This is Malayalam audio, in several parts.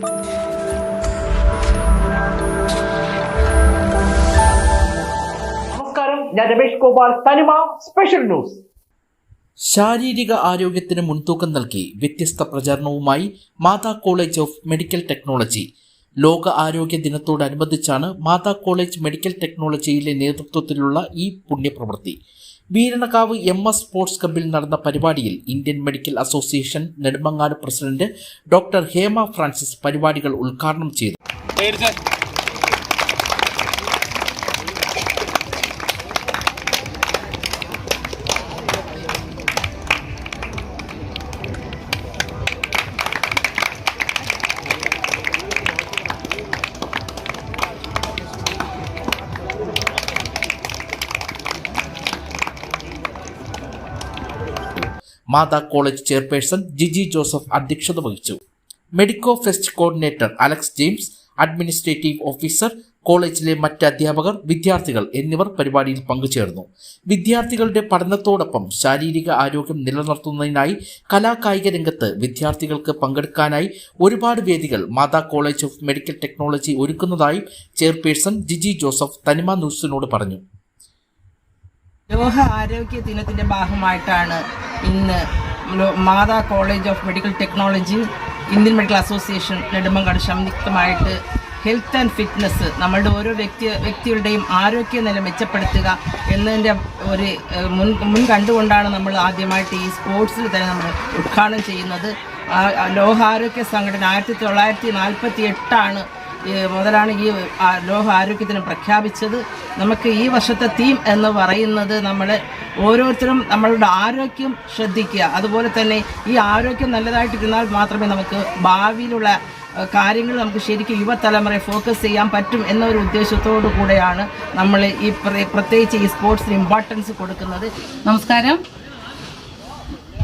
നമസ്കാരം. ഗോപാൽ. തനിമ സ്പെഷ്യൽ ന്യൂസ്. ശാരീരിക ആരോഗ്യത്തിന് മുൻതൂക്കം നൽകി വ്യത്യസ്ത പ്രചാരണവുമായി Mata college of medical technology. ലോക ആരോഗ്യ ദിനത്തോടനുബന്ധിച്ചാണ് മാതാ കോളേജ് മെഡിക്കൽ ടെക്നോളജിയിലെ നേതൃത്വത്തിലുള്ള ഈ പുണ്യപ്രവൃത്തി. വീരണകാവ് എം എസ് സ്പോർട്സ് ക്ലബിൽ നടന്ന പരിപാടിയിൽ Indian medical association Nedumangad president doctor Hema Francis പരിപാടികൾ ഉദ്ഘാടനം ചെയ്തു. Mata college chairperson Giji Joseph അധ്യക്ഷത വഹിച്ചു. Medico fest coordinator Alex James administrative officer കോളേജിലെ മറ്റ് അധ്യാപകർ വിദ്യാർത്ഥികൾ എന്നിവർ പരിപാടിയിൽ പങ്കുചേർന്നു. വിദ്യാർത്ഥികളുടെ പഠനത്തോടൊപ്പം ശാരീരിക ആരോഗ്യം നിലനിർത്തുന്നതിനായി കലാകായിക രംഗത്ത് വിദ്യാർത്ഥികൾക്ക് പങ്കെടുക്കാനായി ഒരുപാട് വേദികൾ Mata college of medical technology ഒരുക്കുന്നതായും chairperson Jiji Joseph Thanima ന്യൂസിനോട് പറഞ്ഞു. ലോക ആരോഗ്യ ദിനത്തിന്റെ ഭാഗമായിട്ടാണ് ഇന്ന് Mata college of medical technology Indian medical association Nedumpangad സംയുക്തമായിട്ട് health and fitness നമ്മളുടെ ഓരോ വ്യക്തി വ്യക്തികളുടെയും ആരോഗ്യനില മെച്ചപ്പെടുത്തുക എന്നതിന്റെ ഒരു മുൻ മുൻ കണ്ടുകൊണ്ടാണ് നമ്മൾ ആദ്യമായിട്ട് ഈ സ്പോർട്സിൽ തന്നെ നമ്മൾ ഉദ്ഘാടനം ചെയ്യുന്നത്. ലോകാരോഗ്യ സംഘടന ആയിരത്തി തൊള്ളായിരത്തി നാൽപ്പത്തി എട്ടാണ് മുതലാണ് ഈ ലോക ആരോഗ്യത്തിന് പ്രഖ്യാപിച്ചത്. നമുക്ക് ഈ വർഷത്തെ തീം എന്ന് പറയുന്നത് നമ്മൾ ഓരോരുത്തരും നമ്മളുടെ ആരോഗ്യം ശ്രദ്ധിക്കുക. അതുപോലെ തന്നെ ഈ ആരോഗ്യം നല്ലതായിട്ടിരുന്നാൽ മാത്രമേ നമുക്ക് ഭാവിയിലുള്ള കാര്യങ്ങൾ നമുക്ക് ശരിക്കും യുവതലമുറയെ ഫോക്കസ് ചെയ്യാൻ പറ്റും എന്നൊരു ഉദ്ദേശത്തോടു കൂടെയാണ് നമ്മൾ ഈ പ്രത്യേകിച്ച് ഈ സ്പോർട്സിന് ഇമ്പോർട്ടൻസ് കൊടുക്കുന്നത്. നമസ്കാരം.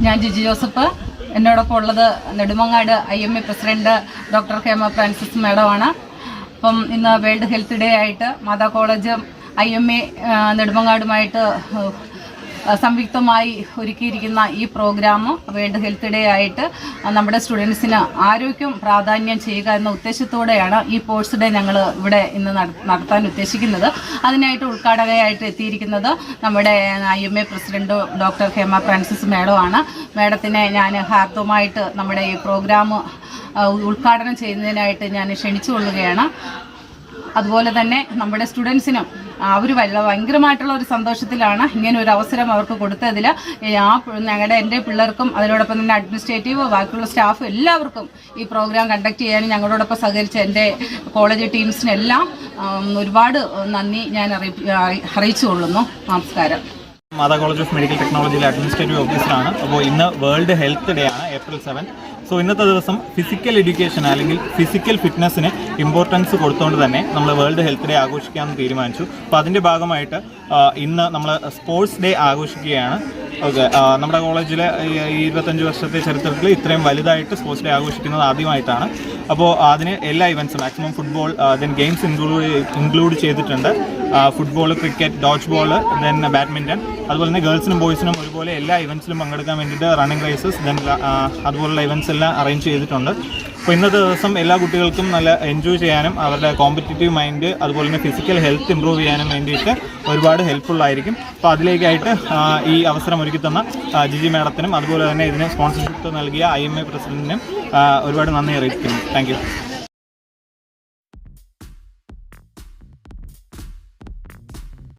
ഞാൻ ജിജി ജോസഫ്. എന്നോടൊപ്പം ഉള്ളത് Nedumangad I M A president doctor Hema Francis മാഡമാണ്. അപ്പം ഇന്ന് വേൾഡ് ഹെൽത്ത് ഡേ ആയിട്ട് Mata college I M A നെടുമങ്ങാടുമായിട്ട് സംയുക്തമായി ഒരുക്കിയിരിക്കുന്ന ഈ പ്രോഗ്രാം വേൾഡ് ഹെൽത്ത് ഡേ ആയിട്ട് നമ്മുടെ സ്റ്റുഡൻസിന് ആരോഗ്യം പ്രാധാന്യം ചെയ്യുക എന്ന ഉദ്ദേശത്തോടെയാണ് ഈ സ്പോർട്സ് ഡേ ഞങ്ങൾ ഇവിടെ ഇന്ന് നട- നടത്താൻ ഉദ്ദേശിക്കുന്നത്. അതിനായിട്ട് ഉദ്ഘാടകയായിട്ട് എത്തിയിരിക്കുന്നത് നമ്മുടെ I M A president doctor Hema Francis മേഡമാണ് മേഡത്തിനെ ഞാൻ ഹാർദവുമായിട്ട് നമ്മുടെ ഈ പ്രോഗ്രാം ഉദ്ഘാടനം ചെയ്യുന്നതിനായിട്ട് ഞാൻ ക്ഷണിച്ചുകൊള്ളുകയാണ് അതുപോലെ തന്നെ നമ്മുടെ സ്റ്റുഡൻസിനും അവർ വല്ല ഭയങ്കരമായിട്ടുള്ള ഒരു സന്തോഷത്തിലാണ് ഇങ്ങനെ ഒരു അവസരം അവർക്ക് കൊടുത്തതിൽ ആ ഞങ്ങളുടെ എന്റെ പിള്ളേർക്കും അതിനോടൊപ്പം തന്നെ അഡ്മിനിസ്ട്രേറ്റീവ് ബാക്കിയുള്ള സ്റ്റാഫ് എല്ലാവർക്കും ഈ പ്രോഗ്രാം കണ്ടക്ട് ചെയ്യാനും ഞങ്ങളോടൊപ്പം സഹകരിച്ച എന്റെ കോളേജ് ടീംസിനെല്ലാം ഒരുപാട് നന്ദി ഞാൻ അറിയി അറിയിച്ചു കൊള്ളുന്നു നമസ്കാരം. മാതാ കോളേജ് ഓഫ് മെഡിക്കൽ ടെക്നോളജിയിലെ അഡ്മിനിസ്ട്രേറ്റീവ് ഓഫീസറാണ്. അപ്പോൾ ഇന്ന് വേൾഡ് ഹെൽത്ത് ഡേ ആണ് ഏപ്രിൽ സെവൻ. സോ ഇന്നത്തെ ദിവസം ഫിസിക്കൽ എഡ്യൂക്കേഷൻ അല്ലെങ്കിൽ ഫിസിക്കൽ ഫിറ്റ്നസ്സിന് ഇമ്പോർട്ടൻസ് കൊടുത്തുകൊണ്ട് തന്നെ നമ്മൾ വേൾഡ് ഹെൽത്ത് ഡേ ആഘോഷിക്കാമെന്ന് തീരുമാനിച്ചു. അപ്പോൾ അതിന്റെ ഭാഗമായിട്ട് ഇന്ന് നമ്മൾ സ്പോർട്സ് ഡേ ആഘോഷിക്കുകയാണ്. ഓക്കെ നമ്മുടെ കോളേജിലെ ഈ ഇരുപത്തഞ്ച് വർഷത്തെ ചരിത്രത്തിൽ ഇത്രയും വലുതായിട്ട് സ്പോർട്സ് ഡേ ആഘോഷിക്കുന്നത് ആദ്യമായിട്ടാണ്. അപ്പോൾ അതിന് എല്ലാ ഇവന്റ്സും maximum football then games include include ചെയ്തിട്ടുണ്ട്. Football cricket dodge ball then badminton അതുപോലെ തന്നെ ഗേൾസിനും ബോയ്സിനും ഒരുപോലെ എല്ലാ ഇവൻസിലും പങ്കെടുക്കാൻ വേണ്ടിയിട്ട് റണ്ണിങ് റേസസ് ദെൻ അതുപോലുള്ള ഇവന്റ്സ് എല്ലാം അറേഞ്ച് ചെയ്തിട്ടുണ്ട്. അപ്പോൾ ഇന്നത്തെ ദിവസം എല്ലാ കുട്ടികൾക്കും നല്ല എൻജോയ് ചെയ്യാനും അവരുടെ കോമ്പറ്റീറ്റീവ് മൈൻഡ് അതുപോലെ തന്നെ ഫിസിക്കൽ ഹെൽത്ത് ഇമ്പ്രൂവ് ചെയ്യാനും വേണ്ടിയിട്ട് ഒരുപാട് ഹെൽപ്ഫുൾ ആയിരിക്കും. അപ്പോൾ അതിലേക്കായിട്ട് ഈ അവസരം ഒരുക്കി തന്ന ജിജി മാഡത്തിനും അതുപോലെ തന്നെ ഇതിന് സ്പോൺസർഷിപ്പ് നൽകിയ ഐ എം എ പ്രസിഡന്റിനും ഒരുപാട് നന്ദി അറിയിക്കുന്നു താങ്ക്